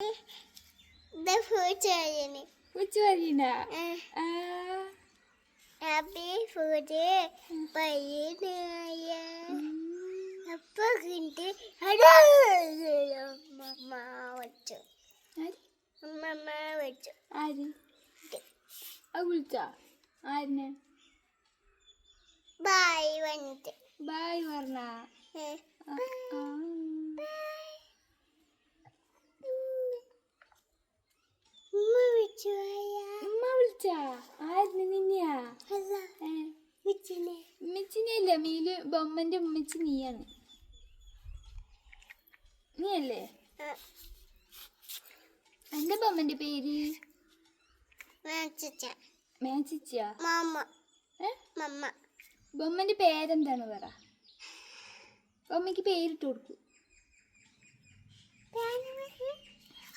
ഇത് പൂച്ചയാണ് കൊച്ചു വരീന happy food പയ്യനായ. അപ്പൊ കിണ്ട് അമ്മ വെച്ചു. അമ്മ വെച്ചു. ആര്? വിളിച്ചാ? ആരിനെ? ബായ് വന്നിട്ട്. ബായ് പറഞ്ഞ ഏ, ഉമ്മ വെച്ചു അയ്യാ ഉമ്മ വിളിച്ചാ ആരിനെ നിന്നെയാ അല്ല ഏ വെച്ചിനെ ഉമ്മച്ചിനെയല്ല മീൽ ബൊമ്മന്റെ ഉമ്മച്ചി നീയാണ്. നീയല്ലേ? എന്റെ ബൊമ്മന്റെ പേര്? ബൊമ്മന്റെ പേരെന്താണ് പറ? ബൊമ്മക്ക് പേരിട്ട് കൊടുക്കൂ.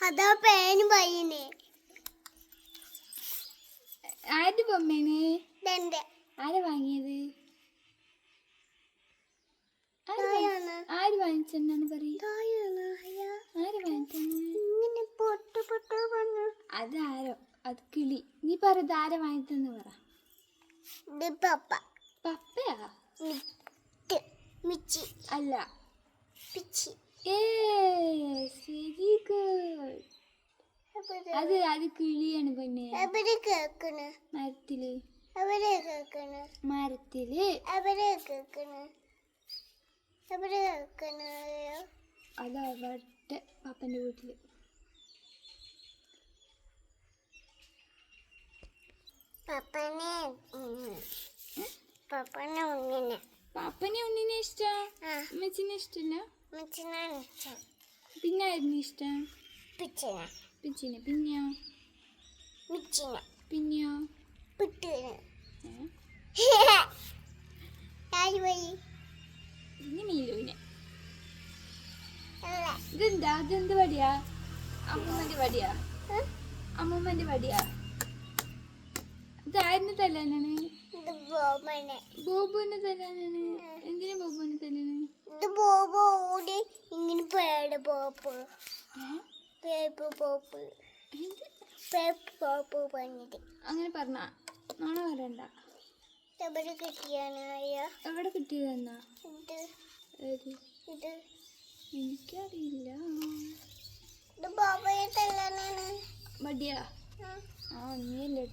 അതാ പേന് പയ്യനെ? ആരുടെ ബൊമ്മയാണ് ആര് വാങ്ങിയത്? ആര് വാങ്ങിച്ചെന്നാണ് പറയുന്നത് ആര് വാങ്ങിച്ചെന്ന്? അതാരോ അത് കിളി. നീ പറ ആരെ വാങ്ങിത്തെന്ന് പറ. പപ്പയാ? അല്ല. ഏ ശരി ഗുഡ്. അത് അത് കിളിയാണ് പിന്നെ. അവരെ കേക്കണ് മരത്തിൽ. അവരെ കേക്കണ് മരത്തിൽ. അവരെ കേക്കണ് അവരെ കേക്കണ് അത് അവരുടെ പാപ്പന്റെ വീട്ടിൽ. പപ്പനെ പപ്പനെ ഉണ്ണിനെ. പപ്പനെ ഉണ്ണിനെ ഇഷ്ടം? അമ്മച്ചിനെ ഇഷ്ടല്ല? മിച്ചിനാണ് ഇഷ്ടം. പിന്നെ ആയിരുന്നു ഇഷ്ടം? പിച്ചിന പിച്ചിനെ. പിന്നെയോ? മിച്ചിന. പിന്നെയോ? പിട്ടിന്? പിന്നെ മീലുവിനെ ഇതെന്താ? ഇതെന്ത് വടിയാ? അമ്മൂമ്മന്റെ വടിയാ. അമ്മൂമ്മന്റെ വടിയാ? ഇതായിരുന്നു തല്ലാനാണ്? ബോബുവിനെ തല്ലാനാണ്. എന്തിനാ ബോബുവിനെ തല്ലാന് ഇത് ഓടി ഇങ്ങനെ പേട് ഏ? പേപ്പ് പോപ്പ്. അങ്ങനെ പറഞ്ഞ നാളെ വരണ്ട. എവിടെ കിട്ടിയാണ് അയ്യ എവിടെ കിട്ടിയതെന്നാ ഇത്. ഏത്? ഇത്. എനിക്കറിയില്ല. ഇത് ബോബയെ തല്ലാനാണ് മടിയാ? ആ. ആ നീയല്ലേ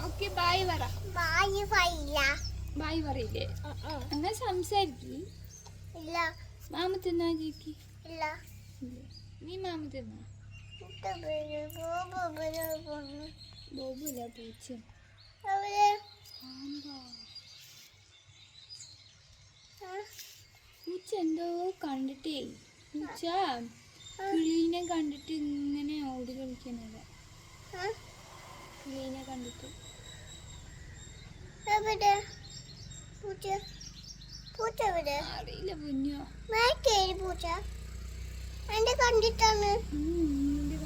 ഓക്കെ ബായ് പറ ബായ് പറയില്ലേ? ഉം ഉം. അങ്ങനെ സംസാരിക്കി. ഇല്ല. മാമ തിന്നാ ചേച്ചി ഇല്ല. നീ മാമ തിന്നാ? ബോബുല്ല പൂച്ച. പൂച്ച എന്തോ കണ്ടിട്ടേ. പൂച്ച കിളീനെ കണ്ടിട്ട് ഇങ്ങനെ ഓടി കളിക്കുന്നത് പുലീനെ കിളീനെ കണ്ടിട്ട്. പൂച്ച? പൂച്ച എവിടെ? അറിയില്ല മേക്കേരി പൂച്ച? എന്റെ കണ്ടിട്ടാണ്. നിന്നെ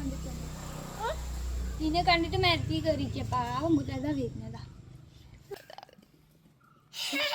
നിന്നെ കണ്ടിട്ട് മരത്തിൽ കയറിക്ക പാവം പൂച്ച അതാ വരുന്നത്.